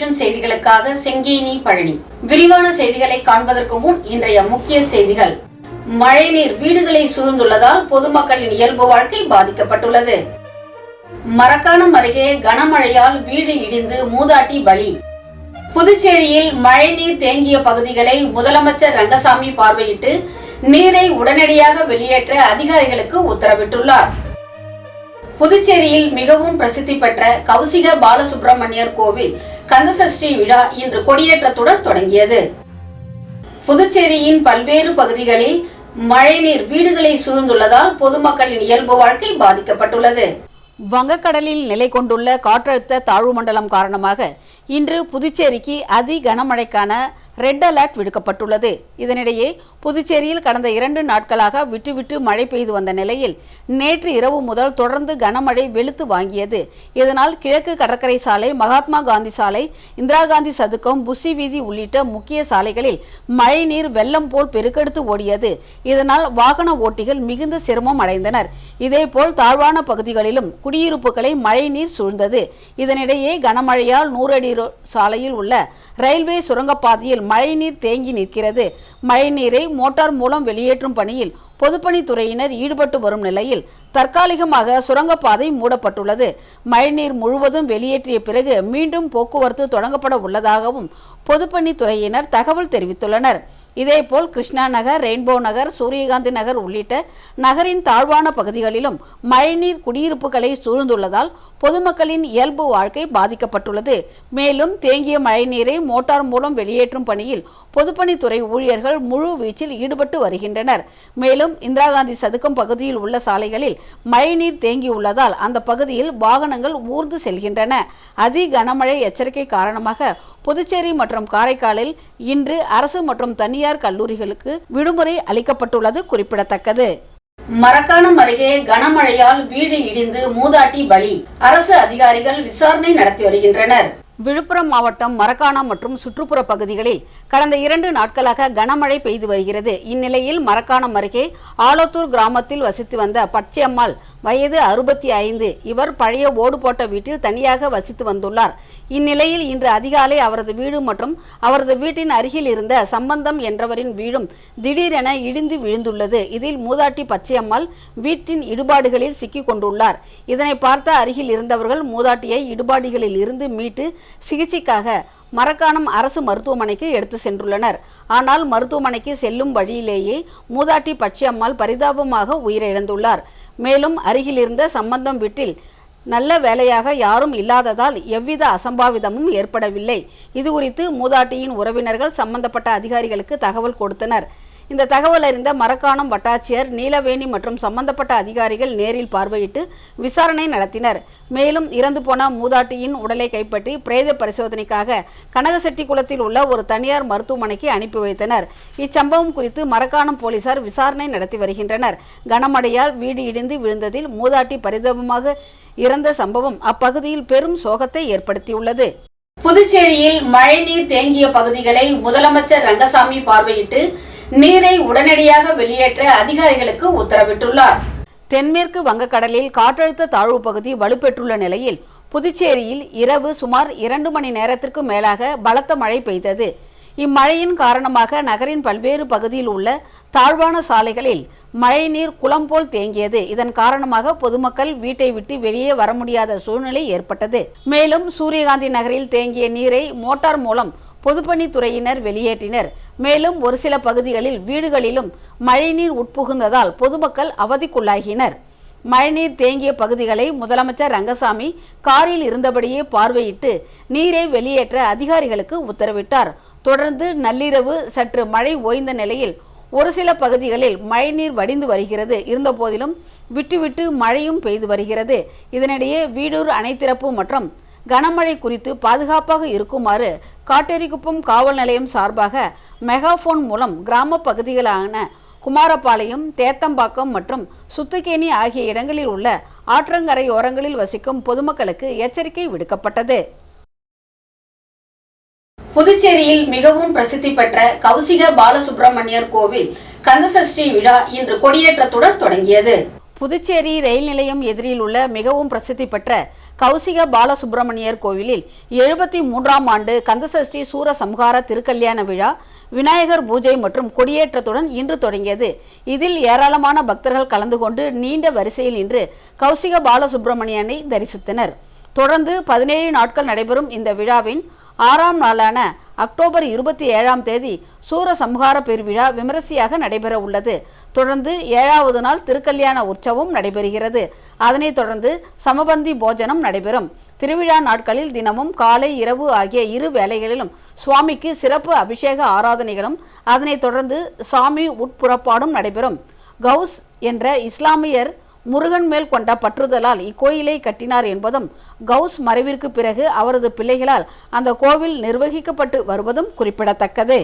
Television செய்திகளுக்காக செங்கேனி பழனி. விரிவான செய்திகளை காண்பதற்கு முன் இன்றைய முக்கிய செய்திகள். மழைநீர் வீடுகளை சூழ்ந்துள்ளதால் பொதுமக்களின் இயல்பு வாழ்க்கை பாதிக்கப்பட்டுள்ளது. மரக்காணம் அருகே கனமழையால் வீடு இடிந்து மூதாட்டி பலி. புதுச்சேரியில் மழைநீர் தேங்கிய பகுதிகளை முதலமைச்சர் ரங்கசாமி பார்வையிட்டு நீரை உடனடியாக வெளியேற்ற அதிகாரிகளுக்கு உத்தரவிட்டுள்ளார். புதுச்சேரியில் மிகவும் பிரசித்தி பெற்ற கௌசிக பாலசுப்பிரமணியர் கோவில் கந்தசஷ்டி விழா இன்று கொடியேற்றத்துடன் தொடங்கியது. புதுச்சேரியின் பல்வேறு பகுதிகளில் மழைநீர் வீடுகளை சூழ்ந்துள்ளதால் பொதுமக்களின் இயல்பு வாழ்க்கை பாதிக்கப்பட்டுள்ளது. வங்கக்கடலில் நிலை கொண்டுள்ள காற்றழுத்த தாழ்வு மண்டலம் காரணமாக இன்று புதுச்சேரிக்கு அதி கனமழைக்கான ரெட் அலர்ட் விடுக்கப்பட்டுள்ளது. இதனிடையே புதுச்சேரியில் கடந்த இரண்டு நாட்களாக விட்டுவிட்டு மழை பெய்து வந்த நிலையில் நேற்று இரவு முதல் தொடர்ந்து கனமழை வெளுத்து வாங்கியது. இதனால் கிழக்கு கடற்கரை சாலை மகாத்மா காந்தி சாலை இந்திரா காந்தி சதுக்கம் புசி வீதி உள்ளிட்ட முக்கிய சாலைகளில் மழைநீர் வெள்ளம் போல் பெருக்கெடுத்து ஓடியது. இதனால் வாகன ஓட்டிகள் மிகுந்த சிரமம் அடைந்தனர். இதேபோல் தாழ்வான பகுதிகளிலும் குடியிருப்புகளை மழைநீர் சூழ்ந்தது. இதனிடையே கனமழையால் நூறடி ரோ- சாலையில் உள்ள ரயில்வே சுரங்கப்பாதையில் மழைநீர் தேங்கி நிற்கிறது. மழைநீரை மோட்டார் மூலம் வெளியேற்றும் பணியில் பொதுப்பணித்துறையினர் ஈடுபட்டு வரும் நிலையில் தற்காலிகமாக சுரங்கப்பாதை மூடப்பட்டுள்ளது. மழைநீர் முழுவதும் வெளியேற்றிய பிறகு மீண்டும் போக்குவரத்து தொடங்கப்பட உள்ளதாகவும் பொதுப்பணித்துறையினர் தகவல் தெரிவித்துள்ளனர். இதேபோல் கிருஷ்ணா நகர் ரெயின்போ நகர் சூரியகாந்தி நகர் உள்ளிட்ட நகரின் தாழ்வான பகுதிகளிலும் மழைநீர் குடியிருப்புகளை சூழ்ந்துள்ளதால் பொதுமக்களின் இயல்பு வாழ்க்கை பாதிக்கப்பட்டுள்ளது. மேலும் தேங்கிய மழைநீரை மோட்டார் மூலம் வெளியேற்றும் பணியில் பொதுப்பணித்துறை ஊழியர்கள் முழு வீச்சில் ஈடுபட்டு வருகின்றனர். மேலும் இந்திரா காந்தி சதுக்கம் பகுதியில் உள்ள சாலைகளில் மழைநீர் தேங்கியுள்ளதால் அந்த பகுதியில் வாகனங்கள் ஊர்ந்து செல்கின்றன. அதி கனமழை எச்சரிக்கை காரணமாக புதுச்சேரி மற்றும் காரைக்காலில் இன்று அரசு மற்றும் தனியார் கல்லூரிகளுக்கு விடுமுறை அளிக்கப்பட்டுள்ளது குறிப்பிடத்தக்கது. மரக்காணம் அருகே கனமழையால் வீடு இடிந்து மூதாட்டி பலி. அரசு அதிகாரிகள் விசாரணை நடத்தி வருகின்றனர். விழுப்புரம் மாவட்டம் மரக்காணம் மற்றும் சுற்றுப்புற பகுதிகளில் கடந்த இரண்டு நாட்களாக கனமழை பெய்து வருகிறது. இந்நிலையில் மரக்காணம் அருகே ஆலத்தூர் கிராமத்தில் வசித்து வந்த பச்சையம்மாள் வயது அறுபத்தி ஐந்து. இவர் பழைய ஓடு போட்ட வீட்டில் தனியாக வசித்து வந்துள்ளார். இந்நிலையில் இன்று அதிகாலை அவரது வீடு மற்றும் அவரது வீட்டின் அருகில் இருந்த சம்பந்தம் என்றவரின் வீடும் திடீரென இடிந்து விழுந்துள்ளது. இதில் மூதாட்டி பச்சையம்மாள் வீட்டின் இடுபாடுகளில் சிக்கிக் கொண்டுள்ளார். இதனை பார்த்த அருகில் இருந்தவர்கள் மூதாட்டியை இடுபாடுகளில் இருந்து மீட்டு சிகிச்சைக்காக மரக்காணம் அரசு மருத்துவமனைக்கு எடுத்து சென்றுள்ளனர். ஆனால் மருத்துவமனைக்கு செல்லும் வழியிலேயே மூதாட்டி பச்சையம்மாள் பரிதாபமாக உயிரிழந்துள்ளார். மேலும் அருகிலிருந்த சம்பந்தம் வீட்டில் நல்ல வேலையாக யாரும் இல்லாததால் எவ்வித அசம்பாவிதமும் ஏற்படவில்லை. இதுகுறித்து மூதாட்டியின் உறவினர்கள் சம்பந்தப்பட்ட அதிகாரிகளுக்கு தகவல் கொடுத்தனர். இந்த தகவல் அறிந்த மரக்காணம் வட்டாட்சியர் நீலவேணி மற்றும் சம்பந்தப்பட்ட அதிகாரிகள் நேரில் பார்வையிட்டு விசாரணை நடத்தினர். மேலும் இறந்து போன மூதாட்டியின் உடலை கைப்பற்றி பிரேத பரிசோதனைக்காக கனகசெட்டி குளத்தில் உள்ள ஒரு தனியார் மருத்துவமனைக்கு அனுப்பி வைத்தனர். இச்சம்பவம் குறித்து மரக்காணம் போலீசார் விசாரணை நடத்தி வருகின்றனர். கனமடையால் வீடு இடிந்து விழுந்ததில் மூதாட்டி பரிதாபமாக இறந்த சம்பவம் அப்பகுதியில் பெரும் சோகத்தை ஏற்படுத்தியுள்ளது. புதுச்சேரியில் மழைநீர் தேங்கிய பகுதிகளை முதலமைச்சர் ரங்கசாமி பார்வையிட்டு நீரை உடனடியாக வெளியேற்ற அதிகாரிகளுக்கு உத்தரவிட்டுள்ளார். தென்மேற்கு வங்கக்கடலில் காற்றழுத்த தாழ்வு பகுதி வலுப்பெற்றுள்ள நிலையில் புதுச்சேரியில் இரவு சுமார் இரண்டு மணி நேரத்திற்கு மேலாக பலத்த மழை பெய்தது. இம்மழையின் காரணமாக நகரின் பல்வேறு பகுதியில் உள்ள தாழ்வான சாலைகளில் மழைநீர் குளம் போல் தேங்கியது. இதன் காரணமாக பொதுமக்கள் வீட்டை விட்டு வெளியே வர முடியாத சூழ்நிலை ஏற்பட்டது. மேலும் சூரியகாந்தி நகரில் தேங்கிய நீரை மோட்டார் மூலம் பொதுப்பணித்துறையினர் வெளியேற்றினர். மேலும் ஒரு சில பகுதிகளில் வீடுகளிலும் மழைநீர் உட்புகுந்ததால் பொதுமக்கள் அவதிக்குள்ளாகினர். மழைநீர் தேங்கிய பகுதிகளை முதலமைச்சர் ரங்கசாமி காரில் இருந்தபடியே பார்வையிட்டு நீரை வெளியேற்ற அதிகாரிகளுக்கு உத்தரவிட்டார். தொடர்ந்து நள்ளிரவு சற்று மழை ஓய்ந்த நிலையில் ஒரு சில பகுதிகளில் மழைநீர் வடிந்து வருகிறது. இருந்தபோதிலும் விட்டுவிட்டு மழையும் பெய்து வருகிறது. இதனிடையே வீடூர் அணை திறப்பு மற்றும் கனமழை குறித்து பாதுகாப்பாக இருக்குமாறு காட்டேரிக்குப்பம் காவல் நிலையம் சார்பாக மெகாஃபோன் மூலம் கிராம பகுதிகளான குமாரபாளையம் தேத்தம்பாக்கம் மற்றும் சுத்துக்கேணி ஆகிய இடங்களில் உள்ள ஆற்றங்கரை ஓரங்களில் வசிக்கும் பொதுமக்களுக்கு எச்சரிக்கை விடுக்கப்பட்டது. புதுச்சேரியில் மிகவும் பிரசித்தி பெற்ற கௌசிக பாலசுப்பிரமணியர் கோவில் கந்தசஷ்டி விழா இன்று கொடியேற்றத்துடன் தொடங்கியது. புதுச்சேரி ரயில் நிலையம் எதிரில் உள்ள மிகவும் பிரசித்தி பெற்ற கௌசிக பாலசுப்பிரமணியர் கோவிலில் எழுபத்தி மூன்றாம் ஆண்டு கந்தசஷ்டி சூர சம்ஹார திருக்கல்யாண விழா விநாயகர் பூஜை மற்றும் கொடியேற்றத்துடன் இன்று தொடங்கியது. இதில் ஏராளமான பக்தர்கள் கலந்து கொண்டு நீண்ட வரிசையில் நின்று கௌசிக பாலசுப்பிரமணியனை தரிசித்தனர். தொடர்ந்து பதினேழு நாட்கள் நடைபெறும் இந்த விழாவின் ஆறாம் நாளான அக்டோபர் இருபத்தி ஏழாம் தேதி சூரசம்ஹார பெருவிழா விமரிசையாக நடைபெற உள்ளது. தொடர்ந்து ஏழாவது நாள் திருக்கல்யாண உற்சவம் நடைபெறுகிறது. அதனைத் தொடர்ந்து சமபந்தி போஜனம் நடைபெறும். திருவிழா நாட்களில் தினமும் காலை இரவு ஆகிய இரு வேளைகளிலும் சுவாமிக்கு சிறப்பு அபிஷேக ஆராதனைகளும் அதனைத் தொடர்ந்து சாமி உட்புறப்பாடும் நடைபெறும். கவுஸ் என்ற இஸ்லாமியர் முருகன் மேல் கொண்ட பற்றுதலால் இக்கோயிலை கட்டினார் என்பதும் கவுஸ் மறைவிற்கு பிறகு அவரது பிள்ளைகளால் அந்த கோவில் நிர்வகிக்கப்பட்டு வருவதும் குறிப்பிடத்தக்கது.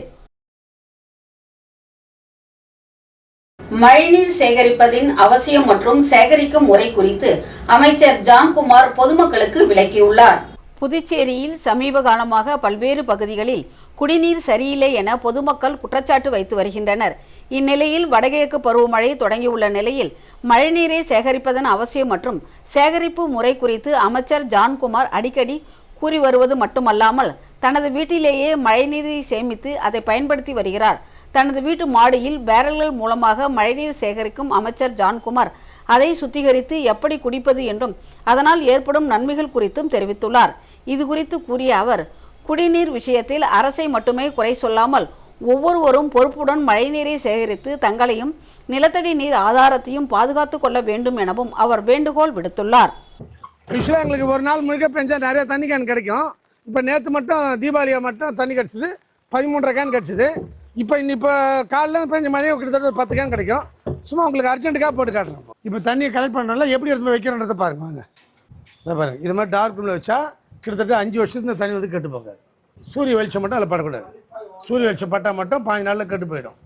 மழைநீர் சேகரிப்பதின் அவசியம் மற்றும் சேகரிக்கும் முறை குறித்து அமைச்சர் ஜான்குமார் பொதுமக்களுக்கு விளக்கியுள்ளார். புதுச்சேரியில் சமீப காலமாக பல்வேறு பகுதிகளில் குடிநீர் சரியில்லை என பொதுமக்கள் குற்றச்சாட்டு வைத்து வருகின்றனர். இந்நிலையில் வடகிழக்கு பருவமழை தொடங்கியுள்ள நிலையில் மழைநீரை சேகரிப்பதன் அவசியம் மற்றும் சேகரிப்பு முறை குறித்து அமைச்சர் ஜான்குமார் அடிக்கடி கூறி வருவது மட்டுமல்லாமல் தனது வீட்டிலேயே மழைநீரை சேமித்து அதை பயன்படுத்தி வருகிறார். தனது வீட்டு மாடியில் பேரல்கள் மூலமாக மழைநீர் சேகரிக்கும் அமைச்சர் ஜான்குமார் அதை சுத்திகரித்து எப்படி குடிப்பது என்றும் அதனால் ஏற்படும் நன்மைகள் குறித்தும் தெரிவித்துள்ளார். இது குறித்து கூறிய அவர் குடிநீர் விஷயத்தில் அரசை மட்டுமே குறை சொல்லாமல் ஒவ்வொருவரும் பொறுப்புடன் மழைநீரை சேகரித்து தங்களையும் நிலத்தடி நீர் ஆதாரத்தையும் பாதுகாத்துக் கொள்ள வேண்டும் எனவும் அவர் வேண்டுகோள் விடுத்துள்ளார். யூஸ்வலாக எங்களுக்கு ஒரு நாள் முழுக்க பெஞ்சா நிறைய தண்ணி கேன் கிடைக்கும். இப்போ நேற்று மட்டும் தீபாவளியை மட்டும் தண்ணி கிடச்சிது. பதிமூன்றரை கேன் கிடச்சிது. இப்போ இப்போ காலைல பெஞ்ச மழையை கிட்டத்தட்ட ஒரு பத்து கேன் கிடைக்கும். சும்மா உங்களுக்கு அர்ஜென்ட்டுக்காக போட்டு காட்டுறோம். இப்போ தண்ணியை கலெக்ட் பண்ணுறதுனால எப்படி எடுத்து போய் வைக்கிறன்றதை பாருங்க வாங்க. இதை பாருங்க. இது மாதிரி டார்க் ரூமில் வச்சா கிட்டத்தட்ட அஞ்சு வருஷத்துக்கு இந்த தண்ணி வந்து கெட்டு போகாது. சூரிய வெளிச்சம் மட்டும் அதில் படக்கூடாது. சூரிய வெளிச்சம் பட்டால் மட்டும் பாஞ்சு நாளில் கெட்டு போயிடும்.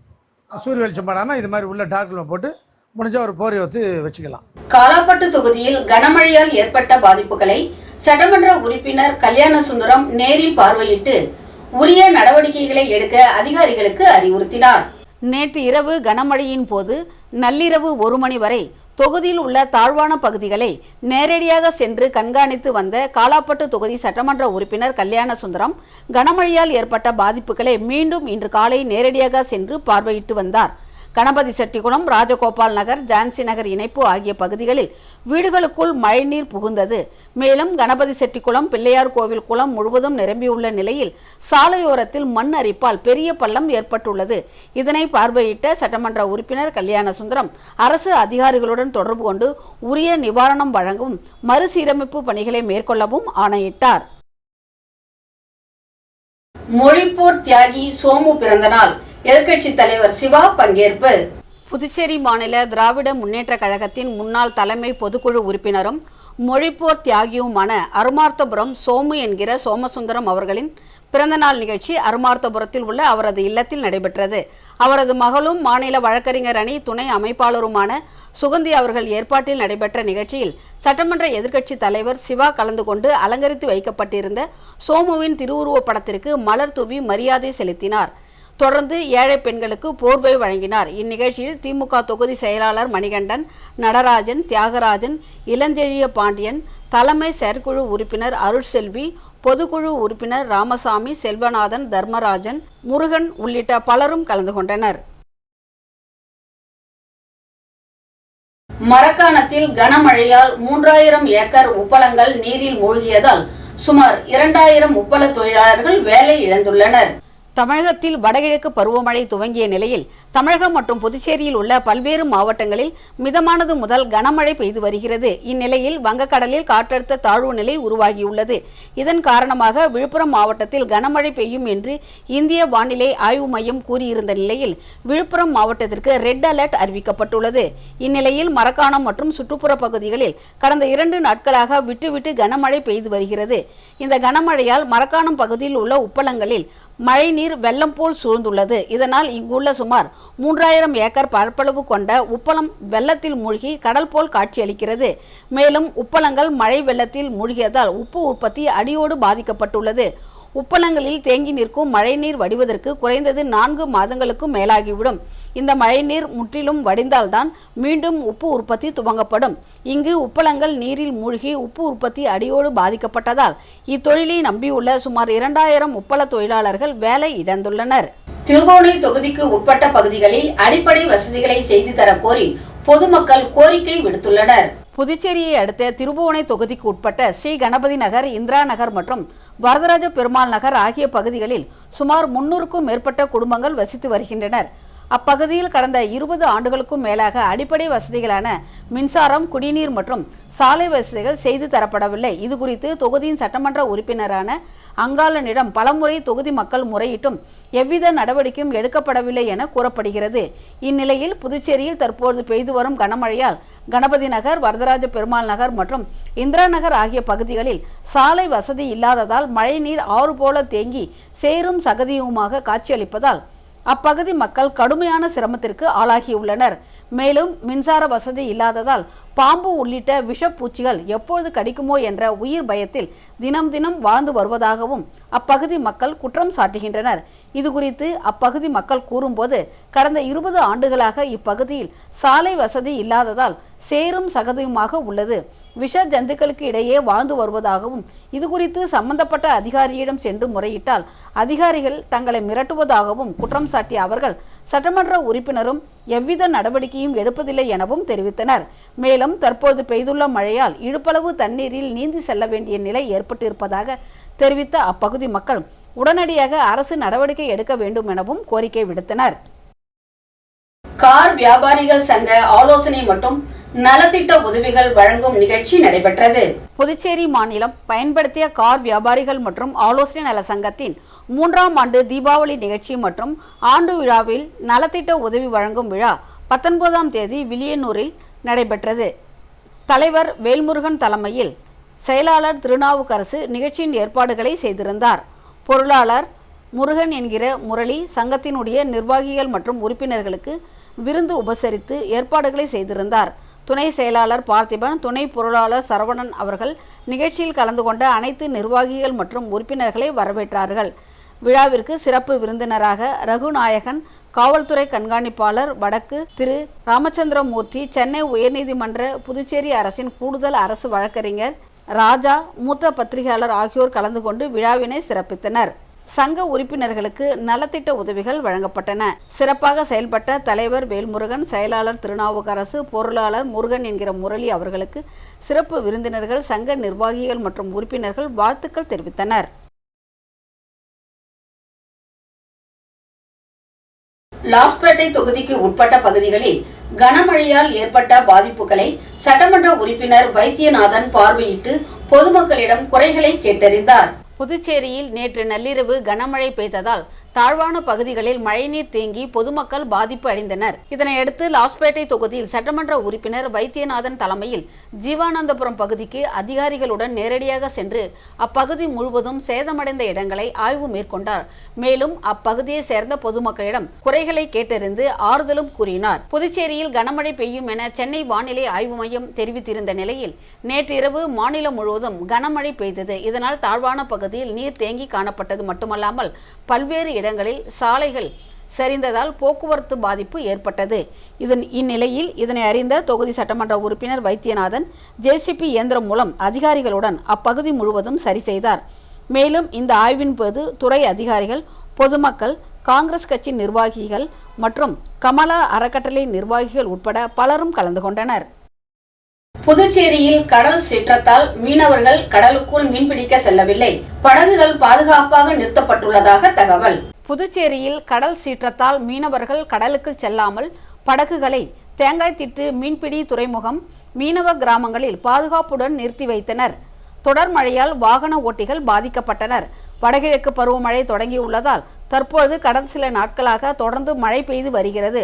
சூரிய வெளிச்சம் படாமல் இது மாதிரி உள்ள டார்க் ரூமில் போட்டு முடிஞ்சால் ஒரு போரை வச்சு வச்சுக்கலாம். காலாப்பட்டு தொகுதியில் கனமழையால் ஏற்பட்ட பாதிப்புகளை சட்டமன்ற உறுப்பினர் கல்யாண சுந்தரம் நேரில் பார்வையிட்டு உரிய நடவடிக்கைகளை எடுக்க அதிகாரிகளுக்கு அறிவுறுத்தினார். நேற்று இரவு கனமழையின் போது நள்ளிரவு ஒரு மணி வரை தொகுதியில் உள்ள தாழ்வான பகுதிகளை நேரடியாக சென்று கண்காணித்து வந்த காலாப்பட்டு தொகுதி சட்டமன்ற உறுப்பினர் கல்யாண சுந்தரம் கனமழையால் ஏற்பட்ட பாதிப்புகளை மீண்டும் இன்று காலை நேரடியாக சென்று பார்வையிட்டு வந்தார். கணபதி செட்டிக்குளம் ராஜகோபால் நகர் ஜான்சி நகர் இணைப்பு ஆகிய பகுதிகளில் வீடுகளுக்குள் மழைநீர் புகுந்தது. மேலும் கணபதி செட்டிக்குளம் பிள்ளையார் கோவில் குளம் முழுவதும் நிரம்பியுள்ள நிலையில் சாலையோரத்தில் மண் அரிப்பால் பெரிய பள்ளம் ஏற்பட்டுள்ளது. இதனை பார்வையிட்ட சட்டமன்ற உறுப்பினர் கல்யாண சுந்தரம் அரசு அதிகாரிகளுடன் தொடர்பு கொண்டு உரிய நிவாரணம் வழங்கவும் மறுசீரமைப்பு பணிகளை மேற்கொள்ளவும் ஆணையிட்டார். மொழிப்போர் தியாகி சோமு பிறந்தநாள். எதிர்க்கட்சி தலைவர் சிவா பங்கேற்பு. புதுச்சேரி மாநில திராவிட முன்னேற்ற கழகத்தின் முன்னாள் தலைமை பொதுக்குழு உறுப்பினரும் மொழிப்போர் தியாகியுமான அருமார்த்தபுரம் சோமு என்கிற சோமசுந்தரம் அவர்களின் பிறந்தநாள் நிகழ்ச்சி அருமார்த்தபுரத்தில் உள்ள அவரது இல்லத்தில் நடைபெற்றது. அவரது மகளும் மாநில வழக்கறிஞர் அணி துணை அமைப்பாளருமான சுகந்தி அவர்கள் ஏற்பாட்டில் நடைபெற்ற நிகழ்ச்சியில் சட்டமன்ற எதிர்க்கட்சி தலைவர் சிவா கலந்து கொண்டு அலங்கரித்து வைக்கப்பட்டிருந்த சோமுவின் திருவுருவப் படத்திற்கு மலர் தூவி மரியாதை செலுத்தினார். தொடர்ந்து ஏழை பெண்களுக்கு போர்வை வழங்கினார். இந்நிகழ்ச்சியில் திமுக தொகுதி செயலாளர் மணிகண்டன் நடராஜன் தியாகராஜன் இளஞ்செழிய பாண்டியன் தலைமை செயற்குழு உறுப்பினர் அருள்செல்வி பொதுக்குழு உறுப்பினர் ராமசாமி செல்வநாதன் தர்மராஜன் முருகன் உள்ளிட்ட பலரும் கலந்து கொண்டனர். மரக்காணத்தில் கனமழையால் மூன்றாயிரம் ஏக்கர் உப்பளங்கள் நீரில் மூழ்கியதால் சுமார் இரண்டாயிரம் உப்பள தொழிலாளர்கள் வேலை இழந்துள்ளனர். தமிழகத்தில் வடகிழக்கு பருவமழை துவங்கிய நிலையில் தமிழகம் மற்றும் புதுச்சேரியில் உள்ள பல்வேறு மாவட்டங்களில் மிதமானது முதல் கனமழை பெய்து வருகிறது. இந்நிலையில் வங்கக்கடலில் காற்றழுத்த தாழ்வு நிலை உருவாகியுள்ளது. இதன் காரணமாக விழுப்புரம் மாவட்டத்தில் கனமழை பெய்யும் என்று இந்திய வானிலை ஆய்வு மையம் கூறியிருந்த நிலையில் விழுப்புரம் மாவட்டத்திற்கு ரெட் அலர்ட் அறிவிக்கப்பட்டுள்ளது. இந்நிலையில் மரக்காணம் மற்றும் சுற்றுப்புற பகுதிகளில் கடந்த இரண்டு நாட்களாக விட்டுவிட்டு கனமழை பெய்து வருகிறது. இந்த கனமழையால் மரக்காணம் பகுதியில் உள்ள உப்பளங்களில் மழைநீர் வெள்ளம் போல் சூழ்ந்துள்ளது. இதனால் இங்குள்ள சுமார் மூன்றாயிரம் ஏக்கர் பரப்பளவு கொண்ட உப்பளம் வெள்ளத்தில் மூழ்கி கடல் போல் காட்சியளிக்கிறது. மேலும் உப்பளங்கள் மழை வெள்ளத்தில் மூழ்கியதால் உப்பு உற்பத்தி அடியோடு பாதிக்கப்பட்டுள்ளது. உப்பளங்களில் தேங்கி நிற்கும் மழைநீர் வடிவதற்கு குறைந்தது நான்கு மாதங்களுக்கும் மேலாகிவிடும். இந்த மழைநீர் முற்றிலும் வடிந்தால்தான் மீண்டும் உப்பு உற்பத்தி துவங்கப்படும். இங்கு உப்பளங்கள் நீரில் மூழ்கி உப்பு உற்பத்தி அடியோடு பாதிக்கப்பட்டதால் இத்தொழிலை நம்பியுள்ள சுமார் இரண்டாயிரம் உப்பள தொழிலாளர்கள் வேலை இழந்துள்ளனர். திருவோணை தொகுதிக்கு உட்பட்ட பகுதிகளில் அடிப்படை வசதிகளை செய்து தர கோரி பொதுமக்கள் கோரிக்கை விடுத்துள்ளனர். புதுச்சேரியை அடுத்த திருபுவனை தொகுதிக்கு உட்பட்ட ஸ்ரீ கணபதி நகர் இந்திரா நகர் மற்றும் வரதராஜ பெருமாள் நகர் ஆகிய பகுதிகளில் சுமார் முன்னூறுக்கும் மேற்பட்ட குடும்பங்கள் வசித்து வருகின்றனர். அப்பகுதியில் கடந்த இருபது ஆண்டுகளுக்கும் மேலாக அடிப்படை வசதிகளான மின்சாரம் குடிநீர் மற்றும் சாலை வசதிகள் செய்து தரப்படவில்லை. இது குறித்து தொகுதியின் சட்டமன்ற உறுப்பினரான அங்காளனிடம் பலமுறை தொகுதி மக்கள் முறையிட்டும் எவ்வித நடவடிக்கையும் எடுக்கப்படவில்லை என கூறப்படுகிறது. இந்நிலையில் புதுச்சேரியில் தற்போது பெய்து வரும் கனமழையால் கணபதி நகர் வரதராஜ பெருமாள் நகர் மற்றும் இந்திரா நகர் ஆகிய பகுதிகளில் சாலை வசதி இல்லாததால் மழைநீர் ஆறு போல தேங்கி சேரும் சகதியுமாக காட்சியளிப்பதால் அப்பகுதி மக்கள் கடுமையான சிரமத்திற்கு ஆளாகியுள்ளனர். மேலும் மின்சார வசதி இல்லாததால் பாம்பு உள்ளிட்ட விஷப்பூச்சிகள் எப்பொழுது கடிக்குமோ என்ற உயிர் பயத்தில் தினம் தினம் வாழ்ந்து வருவதாகவும் அப்பகுதி மக்கள் குற்றம் சாட்டுகின்றனர். இதுகுறித்து அப்பகுதி மக்கள் கூறும்போது கடந்த இருபது ஆண்டுகளாக இப்பகுதியில் சாலை வசதி இல்லாததால் சேரும் சகதியுமாக உள்ளது. விஷ ஜந்துக்களுக்கு இடையே வாழ்ந்து வருவதாகவும் இதுகுறித்து சம்பந்தப்பட்ட அதிகாரியிடம் சென்று முறையிட்டால் அதிகாரிகள் தங்களை மிரட்டுவதாகவும் குற்றம் சாட்டிய அவர்கள் சட்டமன்ற உறுப்பினரும் எவ்வித நடவடிக்கையும் எடுப்பதில்லை எனவும் தெரிவித்தனர். மேலும் தற்போது பெய்துள்ள மழையால் இடுப்பளவு தண்ணீரில் நீந்தி செல்ல வேண்டிய நிலை ஏற்பட்டிருப்பதாக தெரிவித்த அப்பகுதி மக்கள் உடனடியாக அரசு நடவடிக்கை எடுக்க வேண்டும் எனவும் கோரிக்கை விடுத்தனர். கார் வியாபாரிகள் சங்க ஆலோசனை மற்றும் நலத்திட்ட உதவிகள் வழங்கும் நிகழ்ச்சி நடைபெற்றது. புதுச்சேரி மாநிலம் பயன்படுத்திய கார் வியாபாரிகள் மற்றும் ஆலோசனை நல சங்கத்தின் மூன்றாம் ஆண்டு தீபாவளி நிகழ்ச்சி மற்றும் ஆண்டு விழாவில் நலத்திட்ட உதவி வழங்கும் விழா பத்தொன்பதாம் தேதி வில்லியனூரில் நடைபெற்றது. தலைவர் வேல்முருகன் தலைமையில் செயலாளர் திருநாவுக்கரசு நிகழ்ச்சியின் ஏற்பாடுகளை செய்திருந்தார். பொருளாளர் முருகன் என்கிற முரளி சங்கத்தினுடைய நிர்வாகிகள் மற்றும் உறுப்பினர்களுக்கு விருந்து உபசரித்து ஏற்பாடுகளை செய்திருந்தார். துணை செயலாளர் பார்த்திபன் துணை பொருளாளர் சரவணன் அவர்கள் நிகழ்ச்சியில் கலந்து கொண்ட அனைத்து நிர்வாகிகள் மற்றும் உறுப்பினர்களை வரவேற்றார்கள். விழாவிற்கு சிறப்பு விருந்தினராக ரகுநாயகன் காவல்துறை கண்காணிப்பாளர் வடக்கு திரு ராமச்சந்திரமூர்த்தி சென்னை உயர்நீதிமன்ற புதுச்சேரி அரசின் கூடுதல் அரசு வழக்கறிஞர் ராஜா மூத்த பத்திரிகையாளர் ஆகியோர் கலந்து கொண்டு விழாவினை சிறப்பித்தனர். சங்க உறுப்பினர்களுக்கு நலத்திட்ட உதவிகள் வழங்கப்பட்டன. சிறப்பாக செயல்பட்ட தலைவர் வேல்முருகன் செயலாளர் திருநாவுக்கரசு பொருளாளர் முருகன் என்கிற முரளி அவர்களுக்கு சிறப்பு விருந்தினர்கள் சங்க நிர்வாகிகள் மற்றும் உறுப்பினர்கள் வாழ்த்துக்கள் தெரிவித்தனர். லாஸ்பேட்டை தொகுதிக்கு உட்பட்ட பகுதிகளில் கனமழையால் ஏற்பட்ட பாதிப்புகளை சட்டமன்ற உறுப்பினர் வைத்தியநாதன் பார்வையிட்டு பொதுமக்களிடம் குறைகளை கேட்டறிந்தார். புதுச்சேரியில் நேற்று நள்ளிரவு கனமழை பெய்ததால் தாழ்வான பகுதிகளில் மழைநீர் தேங்கி பொதுமக்கள் பாதிப்பு அடைந்தனர். இதனையடுத்து லாஸ்பேட்டை தொகுதியில் சட்டமன்ற உறுப்பினர் வைத்தியநாதன் தலைமையில் ஜீவானந்தபுரம் பகுதிக்கு அதிகாரிகளுடன் நேரடியாக சென்று அப்பகுதி முழுவதும் சேதமடைந்த இடங்களை ஆய்வு மேற்கொண்டார். மேலும் அப்பகுதியை சேர்ந்த பொதுமக்களிடம் குறைகளை கேட்டறிந்து ஆறுதலும் கூறினார். புதுச்சேரியில் கனமழை பெய்யும் என சென்னை வானிலை ஆய்வு மையம் தெரிவித்திருந்த நிலையில் நேற்றிரவு மாநிலம் முழுவதும் கனமழை பெய்தது. இதனால் தாழ்வான பகுதியில் நீர் தேங்கி காணப்பட்டது மட்டுமல்லாமல் பல்வேறு இடங்களில் சாலைகள் சரிந்ததால் போக்குவரத்து பாதிப்பு ஏற்பட்டது. இதன் இந்நிலையில் இதனை அறிந்த தொகுதி சட்டமன்ற உறுப்பினர் வைத்தியநாதன் ஜேசிபி இயந்திரம் மூலம் அதிகாரிகளுடன் அப்பகுதி முழுவதும் சரி செய்தார். மேலும் இந்த ஆய்வின் போது துறை அதிகாரிகள் பொதுமக்கள் காங்கிரஸ் கட்சி நிர்வாகிகள் மற்றும் கமலா அறக்கட்டளை நிர்வாகிகள் உட்பட பலரும் கலந்து கொண்டனர். புதுச்சேரியில் கடல் சீற்றத்தால் மீனவர்கள் கடலுக்குள் மீன்பிடிக்க செல்லவில்லை. படகுகள் பாதுகாப்பாக நிறுத்தப்பட்டுள்ளதாக தகவல். புதுச்சேரியில் கடல் சீற்றத்தால் மீனவர்கள் கடலுக்கு செல்லாமல் படகுகளை தேங்காய் திட்டு மீன்பிடி துறைமுகம் மீனவ கிராமங்களில் பாதுகாப்புடன் நிறுத்தி வைத்தனர். தொடர் மழையால் வாகன ஓட்டிகள் பாதிக்கப்பட்டனர். வடகிழக்கு பருவமழை தொடங்கியுள்ளதால் தற்போது கடந்த சில நாட்களாக தொடர்ந்து மழை பெய்து வருகிறது.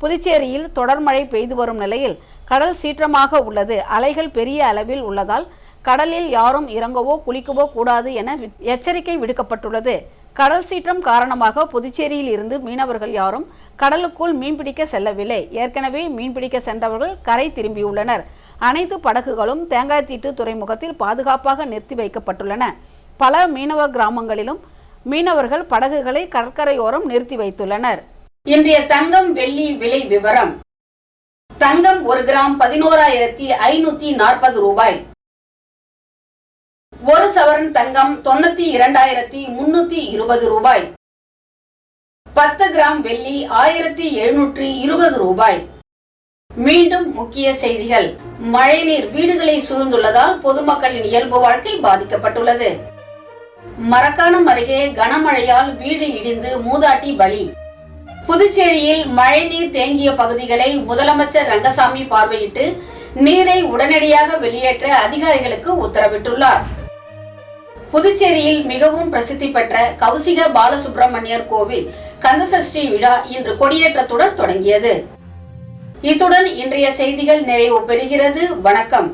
புதுச்சேரியில் தொடர் மழை பெய்து வரும் நிலையில் கடல் சீற்றமாக உள்ளது. அலைகள் பெரிய அளவில் உள்ளதால் கடலில் யாரும் இறங்கவோ குளிக்கவோ கூடாது என எச்சரிக்கை விடுக்கப்பட்டுள்ளது. கடல் சீற்றம் காரணமாக புதுச்சேரியில் இருந்து மீனவர்கள் யாரும் கடலுக்குள் மீன்பிடிக்க செல்லவில்லை. ஏற்கனவே மீன்பிடிக்க சென்றவர்கள் கரை திரும்பியுள்ளனர். அனைத்து படகுகளும் தேங்காய்த்தீட்டு துறைமுகத்தில் பாதுகாப்பாக நிறுத்தி வைக்கப்பட்டுள்ளன. பல மீனவ கிராமங்களிலும் மீனவர்கள் படகுகளை கடற்கரையோரம் நிறுத்தி வைத்துள்ளனர். இன்றைய தங்கம் வெள்ளி விலை விவரம். தங்கம் ஒரு கிராம் பதினோராயிரத்தி ஐநூத்தி நாற்பது ரூபாய். ஒரு சவரன் தங்கம் தொண்ணூத்தி இரண்டாயிரத்தி முன்னூத்தி இருபது ரூபாய். பத்து கிராம் வெள்ளி ஆயிரத்தி எழுநூற்றி இருபது ரூபாய். மீண்டும் முக்கிய செய்திகள். மழைநீர் வீடுகளை சூழ்ந்துள்ளதால் பொதுமக்களின் இயல்பு வாழ்க்கை பாதிக்கப்பட்டுள்ளது. மரக்காணம் அருகே கனமழையால் வீடு இடிந்து மூதாட்டி பலி. புதுச்சேரியில் மழைநீர் தேங்கிய பகுதிகளை முதலமைச்சர் ரங்கசாமி பார்வையிட்டு நீரை உடனடியாக வெளியேற்ற அதிகாரிகளுக்கு உத்தரவிட்டுள்ளார். புதுச்சேரியில் மிகவும் பிரசித்தி பெற்ற கௌசிக பாலசுப்பிரமணியர் கோவில் கந்தசஷ்டி விழா இன்று கொடியேற்றத்துடன் தொடங்கியது. இத்துடன் இன்றைய செய்திகள் நிறைவு பெறுகிறது. வணக்கம்.